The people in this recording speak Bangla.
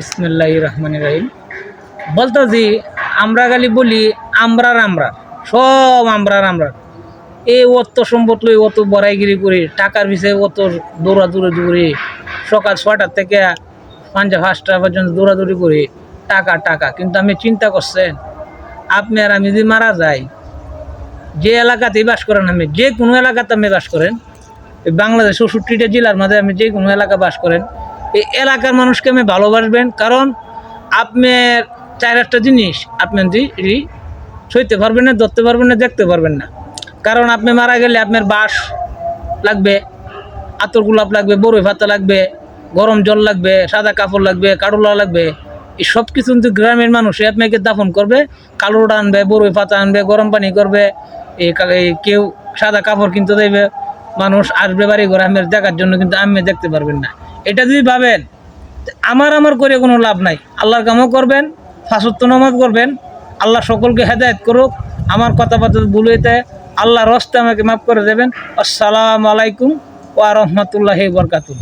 ইসমিল্লাহ রহমান রাহিম। বলতেছি, আমরা খালি বলি, আমরার আমরা। সব আমরার আমরা। এই অত সম্পদ লই অত বড়াইগিরি করি, টাকার বিষয়ে অত দৌড়াদৌড়ি করি। সকাল ছটার থেকে পাঁচটা পাঁচটা পর্যন্ত দৌড়াদৌড়ি করি। টাকা টাকা। কিন্তু আমি চিন্তা করছেন, আপনি আর আমি যদি মারা যাই, যে এলাকাতেই বাস করেন আমি যে কোনো এলাকাতে আপনি বাস করেন বাংলাদেশ চৌষট্টিটা জেলার মাঝে আমি যে কোনো এলাকা বাস করেন এই এলাকার মানুষকে আমি ভালোবাসবেন, কারণ আপনার চার একটা জিনিস আপনি যদি সইতে পারবেন না, ধরতে পারবেন না, দেখতে পারবেন না। কারণ আপনি মারা গেলে আপনার বাস লাগবে, আতর গোলাপ লাগবে বড়ই ভাতা লাগবে, গরম জল লাগবে, সাদা কাপড় লাগবে, কারুলা লাগবে। এই সব কিছু কিন্তু গ্রামের মানুষই আপনাকে দাফন করবে কালোটা আনবে বড়ই পাতা আনবে, গরম পানি করবে, এই এই কেউ সাদা কাপড় কিনতে দেবে, মানুষ আসবে বাড়ি ঘরে আমের দেখার জন্য কিন্তু আমি দেখতে পারবেন না। এটা যদি ভাবেন, আমার আমার করে কোনো লাভ নাই। আল্লাহর কামও করবেন ফাঁসত্ব নামাজ করবেন আল্লাহ সকলকে হেদায়ত করুক, আমার কথাবার্তা ভুল হইতে আল্লাহ রস্তে আমাকে মাফ করে দেবেন। আসসালামু আলাইকুম ওয়া রহমতুল্লাহি বরকাতুহ।